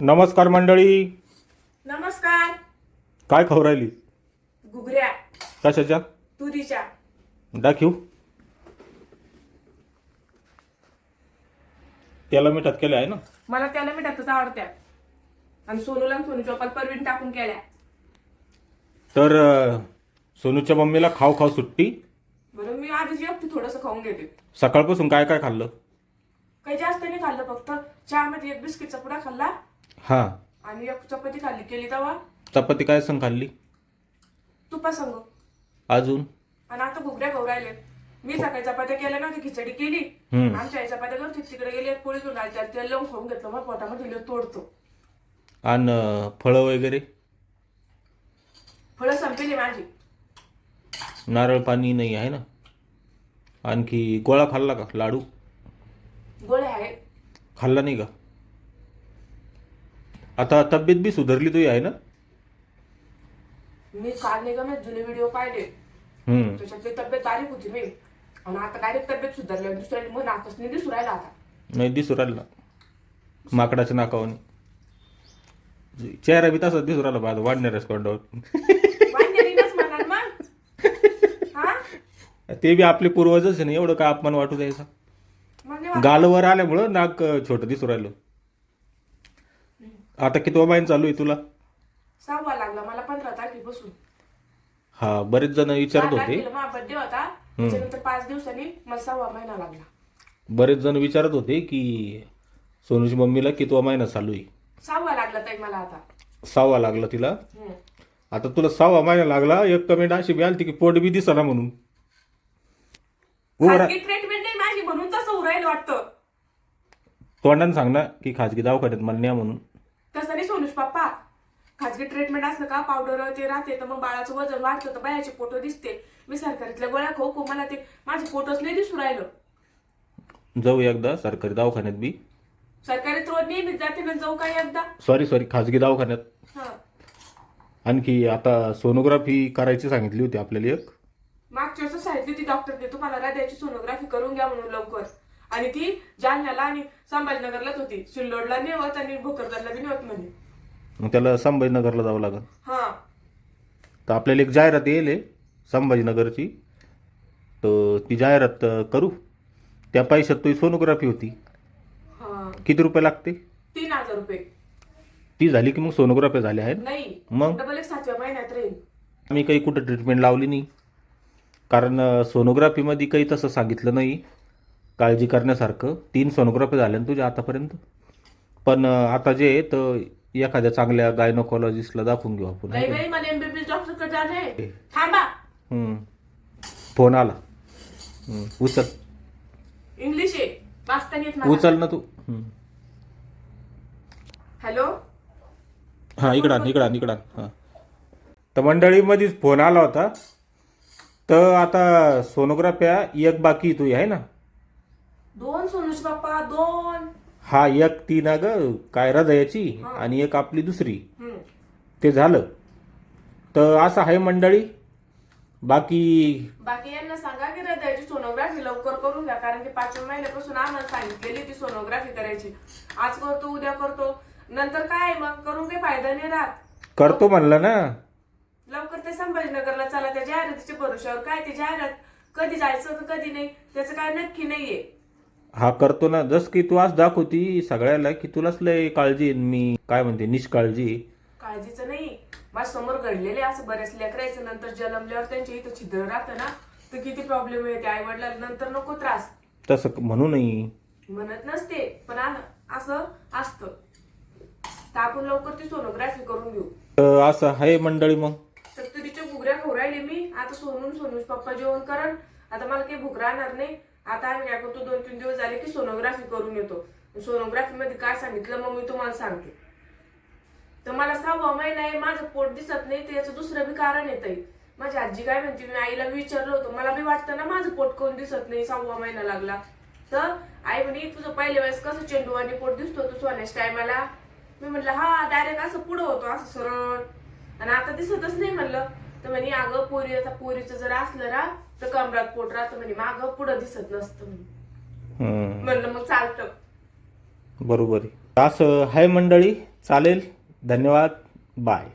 नमस्कार मंडळी. नमस्कार. काय खाऊ राहिली? घुगऱ्या. कशाच्या? तुरीच्या. दाखवू. त्याला मिठात केलं आहे ना? मला त्याला मिठातच आवडत्या. आणि सोनूला आणि सोनू चोपाल परवीन टाकून केल्या. तर अं, सोनूच्या मम्मीला खाऊ खाऊ सुट्टी. बरं मी आधीच एकटी थोडस खाऊन घेते. सकाळपासून काय काय खाल्लं? काही जास्त नाही खाल्लं फक्त चहामध्ये एक बिस्किटचा पुडा खाल्ला. हां. आणि एक चपाती खाल्ली. केली तवा? चपाती काय संग खाल्ली? तुपा संग. अजून? आणि आता घुगऱ्या खाऊ राहिले. मी सकाळी चपात्या केल्या नव्हती खिचडी केली. हम्म. आमच्या आई चपात्या करते तिकडे गेली एक पोळी घेऊन आली त्याला तेल लावून खाऊन घेतलं. मग पोटामध्ये दिलं तोडतो. आणि फळं वगैरे? फळं संपली माझी. नारळ पाणी नाही आहे ना? आणखी गोळा खाल्ला का? लाडू? गोळे आहे. खाल्ला नाही का? आता तब्येत बी सुधारली तुझी आहे ना? मी काल नाही गमत जुने व्हिडिओ पाहिले. हम्म. त्याच्यातली तब्येत बारीक होती मी. आणि आता डायरेक्ट तब्येत सुधारली दुसऱ्या मग नाकच नाही दिसू राहिला आता. नाही दिसू राहिला. माकडाच्या नाकावानी चेहरा बी तसाच दिसू राहिला म्हणाल मग. हा? ते बी आपले पूर्वजच आहे ना एवढं काय अपमान वाटू द्यायचा? नाही गालवर आल्यामुळं नाक अं, छोटं दिसू राहिलं. आता किती महिना चालू आहे तुला? सहावा लागला मला पंधरा तारखेपासून. हा बरेच जण विचारत चार होते. बर्थडे होता. त्याच्यानंतर पाच दिवसांनी मला सहावा महिना लागला. बरेच जण विचारत होते की सोनूची मम्मीला कितवा महिना चालू आहे? सहावा लागला ताई मला आता. सहावा लागला तिला. आता तुला सहावा महिना लागला एक कमेंट अशी बी आलती की पोट बी दिसना म्हणून. ट्रीटमेंट नाही माझी म्हणून तसं उरायला वाटतं. तोंडाने सांग ना की खाजगी दवाखान्यात मला न्या म्हणून तसं नाही सोनुष पप्पा खाजगी ट्रीटमेंट असलं का? पावडर ते राहते. तर मग बाळाचं वजन वाढतं. तर बायाचे फोटो दिसते. मी सरकारीतल्या गोळ्या खाऊ खाऊ. मला ते माझे फोटोच नाही दिसू राहिलं. जाऊ एकदा. सरकारी दवाखान्यात बी. सरकारी रोज नेहमीच जाते ना. जाऊ काय एकदा? सॉरी सॉरी खाजगी दवाखान्यात. हा. आणखी आता सोनोग्राफी करायची सांगितली होती आपल्याला एक. मागच्या वेळेस सांगितली ती डॉक्टरने तुम्हाला हृदयाची सोनोग्राफी करून घ्या म्हणून लवकर. आणि ती जालन्याला आणि संभाजीनगरलाच होती. सिल्लोडला नेवत आणि भोकरदरला बी नेवत म्हणे. मग त्याला संभाजीनगरला जावं लागेल. हा. तर आपल्याला एक जाहिरात येईल आहे संभाजीनगरची. तर ती जाहिरात अं, करू. त्या पैशात तुझी सोनोग्राफी होती. हा. किती रुपये लागते? तीन हजार रुपये. ती झाली की मग सोनोग्राफी झाली आहे? नाही. मग? डबल एक सातव्या महिन्यात राहील. आम्ही काही कुठं ट्रीटमेंट लावली नाही. कारण अं, सोनोग्राफीमध्ये काही तसं सांगितलं नाही. काळजी करण्यासारखं. तीन सोनोग्राफी झाल्या ना तुझ्या आतापर्यंत. पण अं, आता जे आहे तर एखाद्या चांगल्या गायनोकॉलॉजिस्टला दाखवून घेऊ आपण. नाही बाई मला एमबीबीएस डॉक्टरकडे जाणं आहे. थांबा. हम्म. फोन आला. हम्म. उचल. इंग्लिश आहे. वाचता नाही येत मला उचल ना तू. हम्म. हॅलो हां इकडं आण इकडं आण इकडं आण. हां. तर मंडळीमध्येच फोन आला होता. तर आता सोनोग्राफ्या एक बाकी तुझी आहे ना? दोन सोनुष बाप्पा दोन. हा एक ती ना ग काय हृदयाची आणि एक आपली दुसरी. ते झालं. तर असं आहे मंडळी. बाकी बाकी यांना सांगा की हृदयाची सोनोग्राफी लवकर करून घ्या कारण की पाचव्या महिन्यापासून आम्हाला सांगितलेली ती सोनोग्राफी करायची. आज करतो उद्या करतो. नंतर काय मग? करून काही फायदा नाही राहत. करतो म्हणलं ना. लवकर ते संभाजीनगरला चला त्या जाहिरातीच्या भरोशावर काय ते जाहिरात कधी जायचं तर कधी नाही त्याचं काय नक्की नाहीये. हा करतो ना. जस की तू आज दाखवती सगळ्याला की तुलाच लय काळजी आहे. मी. काय म्हणते? निष्काळजी. काळजीचं नाही. माझ्यासमोर घडलेले असं बऱ्याच लेकरायचं नंतर जन्मल्यावर त्यांच्या इथं छिद्र राहतं ना. तर किती प्रॉब्लेम येते. आई नंतर नको त्रास. तसं म्हणू नाही म्हणत नसते. पण आ- असं असतं. तर आपण लवकर ती सोनोग्राफी करून घेऊ. तर असं आहे मंडळी मग. तर तुरीच्या घुगऱ्या खाऊ राहिले मी. आता सोनून सोनूच पप्पा जेवण करण. आता मला काही भूक राहणार नाही. आता आम्ही काय करतो दोन तीन दिवस झाले की सोनोग्राफी करून येतो. सोनोग्राफीमध्ये काय सांगितलं मग मी तुम्हाला सांगते. तर मला सहावा महिना आहे माझं पोट दिसत नाही ते याचं दुसरं बी कारण येत माझी आजी काय म्हणते मी आईला विचारलं होतं मला बी वाटतं ना माझं पोट कोण दिसत नाही सहावा महिना लागला. तर आई म्हणे तुझं पहिल्या वेळेस कसं चेंडू आणि पोट दिसतो तू सोन्याच्या टायमाला? मी म्हटलं हा डायरेक्ट असं पुढं होतो असं सरळ. आणि आता दिसतच नाही म्हणलं. तर म्हणे अगं पोरी आता पोरीचं जर असलं ना तर कमरात पोट राहतं म्हणे मागं पुढं दिसत नसतं म्हणे. हम्म. म्हणलं मग चालतं. बरोबर आहे. असं आहे मंडळी चालेल. धन्यवाद. बाय.